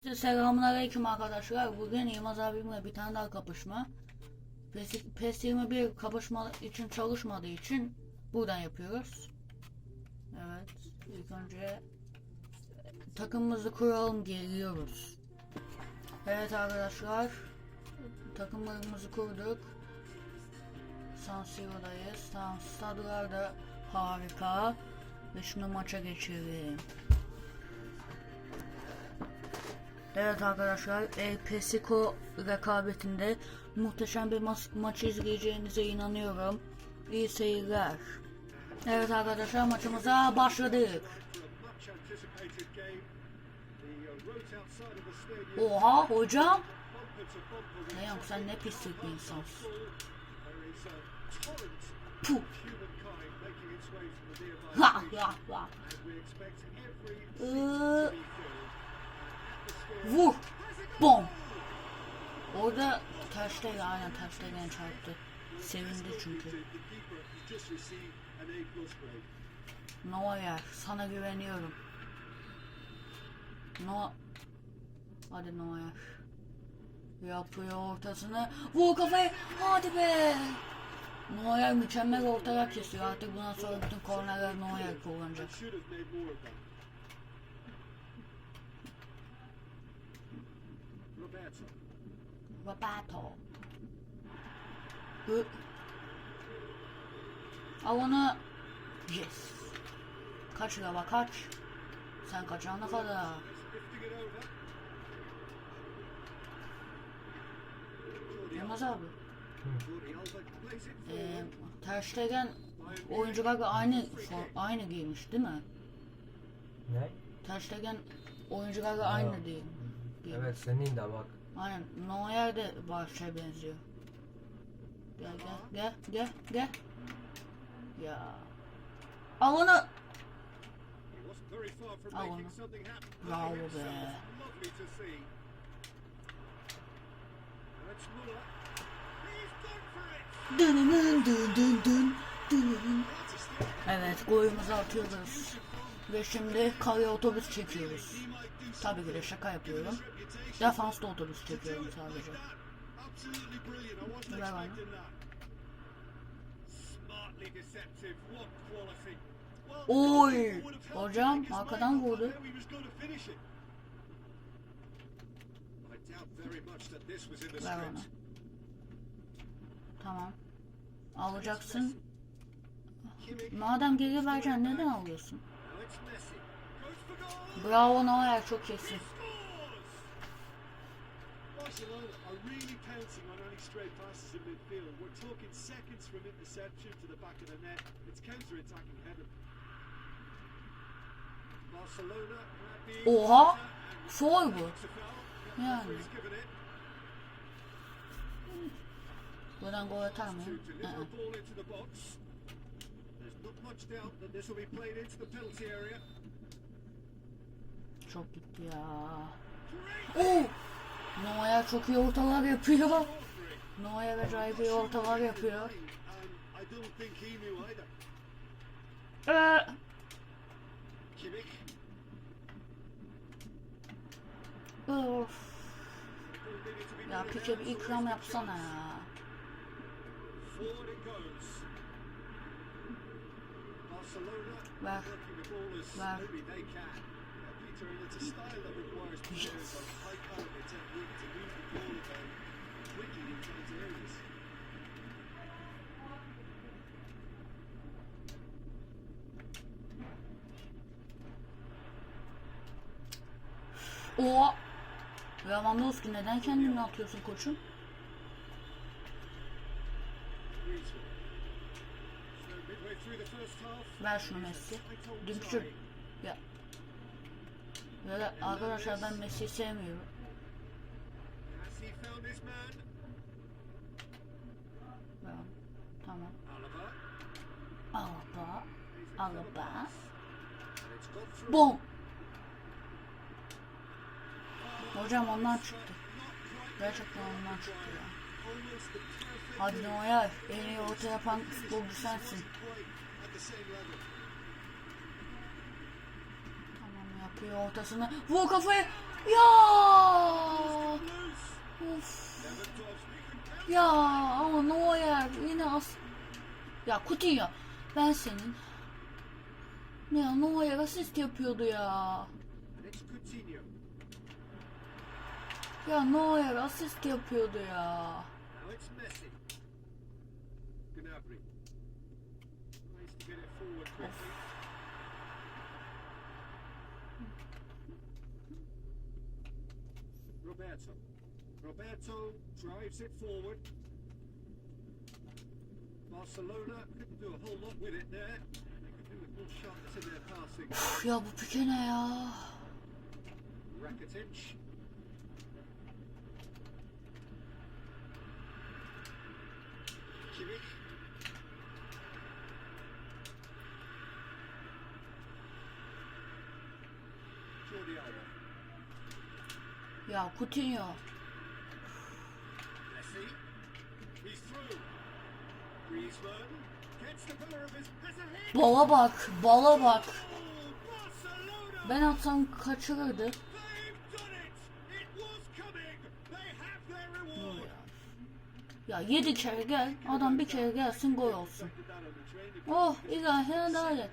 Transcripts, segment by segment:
Selamünaleyküm arkadaşlar. Bugün Yılmaz abimle bir tane daha kapışma. PES, PES 21 kapışma için çalışmadığı için buradan yapıyoruz. Evet. ilk önce takımımızı kuralım geliyoruz. Evet arkadaşlar. Takımlarımızı kurduk. San Siro'dayız. Tamam stadlar da harika. Ve şunu maça geçelim. Evet arkadaşlar El Pesico rekabetinde muhteşem bir ma- maç izleyeceğinize inanıyorum. İyi seyirler. Evet arkadaşlar maçımıza başladık. Oha hocam. with Dayan sen ne pislik bir insansın. Puh. Ha ha ha. Ee, Vuh. Bom. Orada taşta aynen gene çarptı. Sevindi çünkü. Neuer sana güveniyorum. No Hadi Neuer. Yapıyor ortasını. Vur kafayı. Hadi be. Neuer mükemmel ortalar kesiyor. Artık bundan sonra bütün kornerler Neuer kullanacak. Roberto. Hı. Al onu. Yes. Kaç kaç. Sen kaçana kadar. Yılmaz abi. İt Ee, forward. Ter Stegen oyuncularla aynı aynı giymiş değil mi? Ne? Ter Stegen oyuncularla aynı değil. giymiş. Evet senin de bak. Aynen. Neuer de Barış'a benziyor. Gel gel gel gel gel. Ya. Al onu. Happen. for Bravo be. Dın dın. That's a stick. Evet golümüzü atıyoruz. Ve şimdi kare otobüs çekiyoruz. Tabii ki de şaka yapıyorum. Defansta otobüs çekiyorum sadece. What quality. Well, Oy! Hocam, arkadan vurdu. Ver onu. Tamam. Alacaksın. Madem geri vereceksin neden alıyorsun? Bravo Neuer çok. Scores! Barcelona are really pouncing on any passes in midfield. We're talking seconds from interception to the back of the net. It's counter-attacking heaven. Barcelona Oha! Foul bu. Yani. He's given it Buradan gol atar to mıyım? deliver Hı hı. a ball into the box. There's not much doubt that this will be played into the penalty area. Çok gitti ya. Oo! Neuer çok iyi ortalar yapıyor. Neuer acayip iyi ortalar yapıyor. Ee, be Ya Pique bir ikram yapsana ya. Ver. Ver. O Lewandowski neden kendini atıyorsun koçum? Ver şunu Messi. Dünkü ya. Böyle arkadaşlar ben Messi'yi sevmiyorum. Ver. Tamam. Alaba. Alaba. Bom. Hocam ondan çıktı. Gerçekten ondan çıktı ya. Hadi Neuer. En iyi orta yapan futbolcu sensin. Ki ortasına. Vur kafayı. Ya! Of. Ya ama Neuer yine as. Ya Coutinho ben senin. ne Ya Neuer asist yapıyordu ya. Ya Neuer asist yapıyordu ya. Of. Roberto. Roberto drives it forward. Barcelona couldn't do a whole lot with it there. They could do with more sharpness in their passing. Üf, ya bu pike ne ya? Rakitic. Kimmich. Jordi Alba. Ya Coutinho. Bala bak, bala bak. Ben atsam kaçırırdı. Ya yedi kere gel, adam bir kere gelsin gol olsun. Oh ilahi adalet.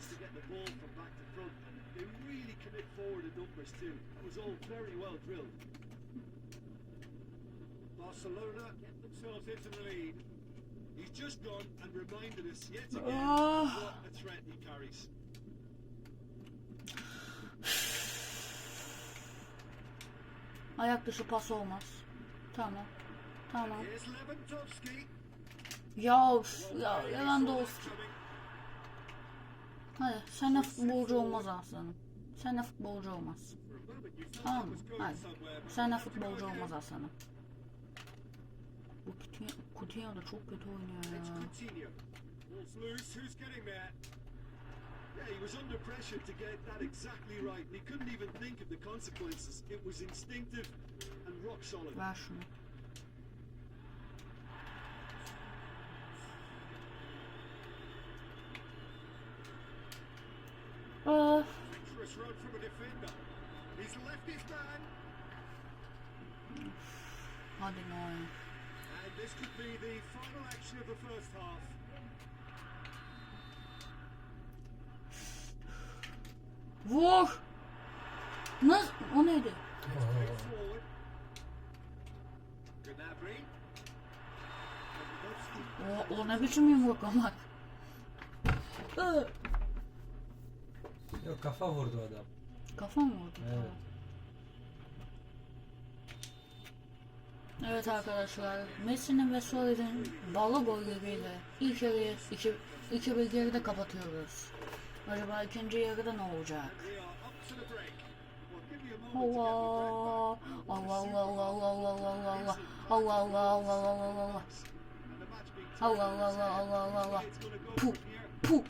Barcelona themselves into the lead. He's just gone and reminded us yet again Ah. what a threat he carries. Ayak dışı pas olmaz. Tamam. Tamam. Ya ya Lewandowski. Hadi sen de futbolcu olmaz aslanım. Sen de futbolcu olmaz. Tamam mı? Hadi. Sen de futbolcu olmaz aslanım. Bu Coutinho, Coutinho da çok kötü oynuyor It's ya. Coutinho. Ball's loose. Who's getting there? Yeah, he was under pressure to get that exactly right. and He couldn't even think of the consequences. It was instinctive and rock solid. Ver şunu. Ah, Dangerous run from a defender. He's left his man, hadi Neuer. This could be the final action of the first half. Vur! Nasıl? O neydi? O, o ne biçim yumruk ama. Yok kafa vurdu adam. Kafa mı vurdu? Evet. Evet arkadaşlar, Messi'nin ve Suarez'in ballı golleriyle ilk yarıyı 2-1 geride kapatıyoruz. Acaba ikinci yarıda ne olacak? Allah Allah. Allah Allah Allah Allah Allah Allah Allah Allah Allah Allah Allah Allah Allah Allah Allah Puh puh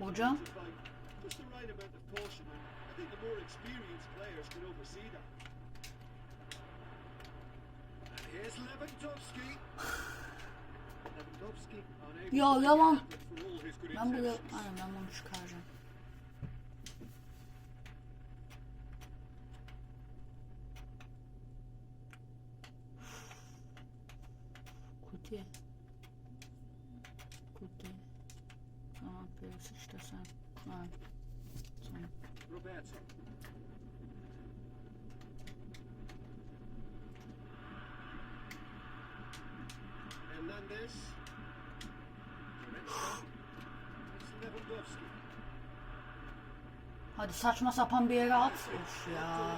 Hocam. ya yalan. Ben bu yalan. Aynen ben bunu çıkar. Hadi saçma sapan bir yere at. Of ya.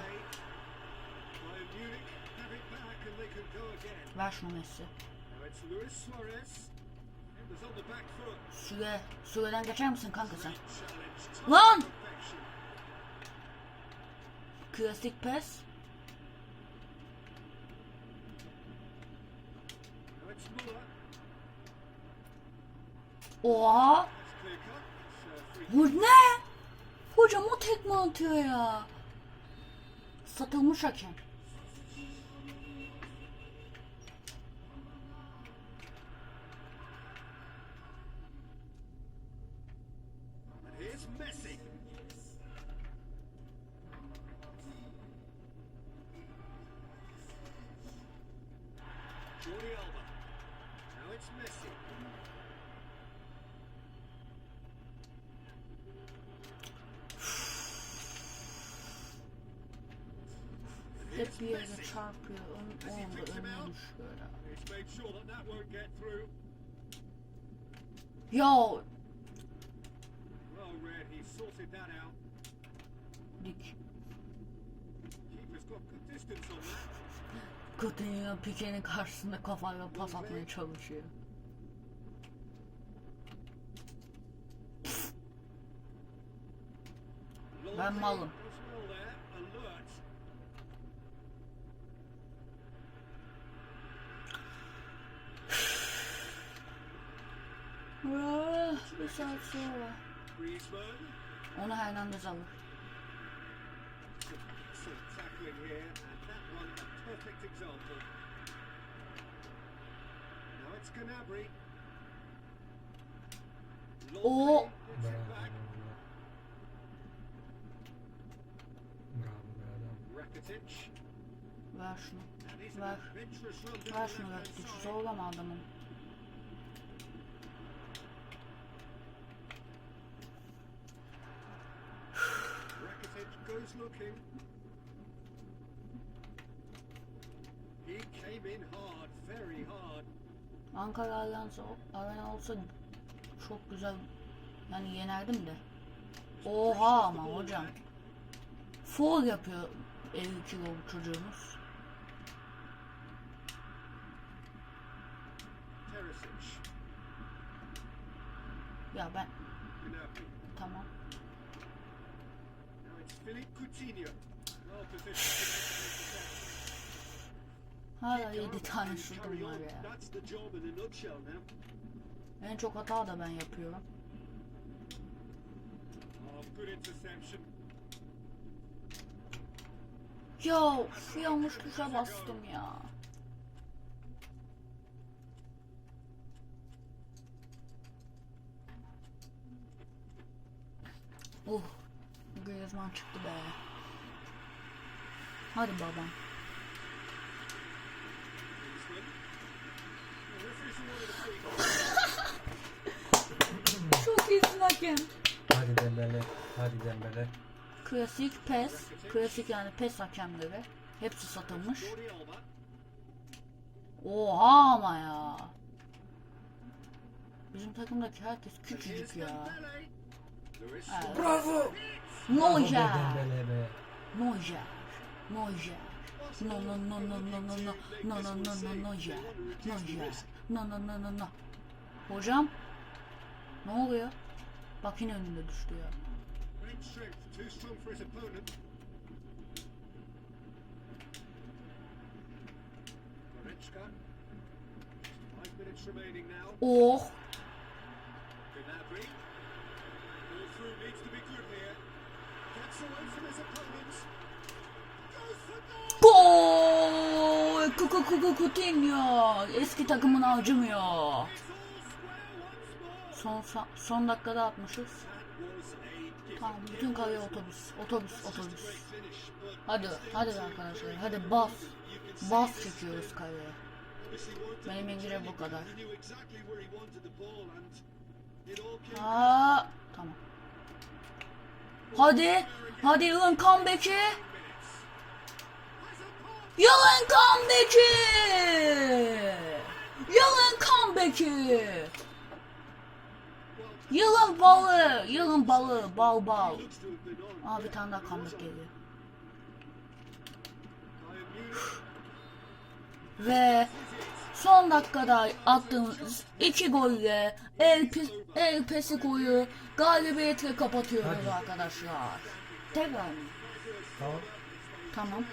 Ver şunu Messi. Süre. Süreden geçer misin kanka sen? Lan! Klasik pes. Oha. Bu ne? Hocama tekme atıyor ya. Satılmış hakem. hep bir yere çarpıyor. Ön, o anda önüne düşüyor. Ya. Dik. Coutinho Pike'nin karşısında kafayla pas atmaya çalışıyor. ben malım. Bir saat sonra. Onu Hernandez alır. O Ver şunu. Ver. Ver şunu Rakitic. Zorlama adamın. Goes looking. He came in hard, very hard. Ankara Allianz o- Arena olsa çok güzel yani yenerdim de. Oha ama hocam. Foul yapıyor 52 gol çocuğumuz. Ya ben tamam. Hala 7 tane şutum var ya. En çok hata da ben yapıyorum. Yo, şu yanlış tuşa bastım ya. Oh. Griezmann çıktı be. Hadi babam. Çok iyisin hakem. Hadi Dembele. Hadi Dembele. Klasik pes, klasik yani pes hakemleri. Hepsi satılmış. Oha ama ya. Bizim takımdaki herkes küçücük ya. Evet. Bravo. Be. Neuer. Neuer. No no no no no no no no no no no Neuer. Neuer. No no no no no. Hocam. Ne oluyor? Bak yine önünde düştü ya. Oh. Gol! Kuku kuku Coutinho. Eski takımın acımıyor. Son, son dakikada atmışız. Tamam bütün kaya otobüs. Otobüs otobüs. Hadi hadi arkadaşlar hadi bas. Bas çekiyoruz kayaya. Benim İngilizce bu kadar. Aa, tamam. Hadi. Hadi yılın comeback'i. Yılın comeback'i. Yılın comeback'i. Yılın balı. Yılın balı. Bal bal. Aa bir tane daha comeback geliyor. Ve son dakikada attığımız iki golle El, Pi- El Pesico'yu galibiyetle kapatıyoruz Hadi. arkadaşlar. Tekrar mı? Tamam. Tamam.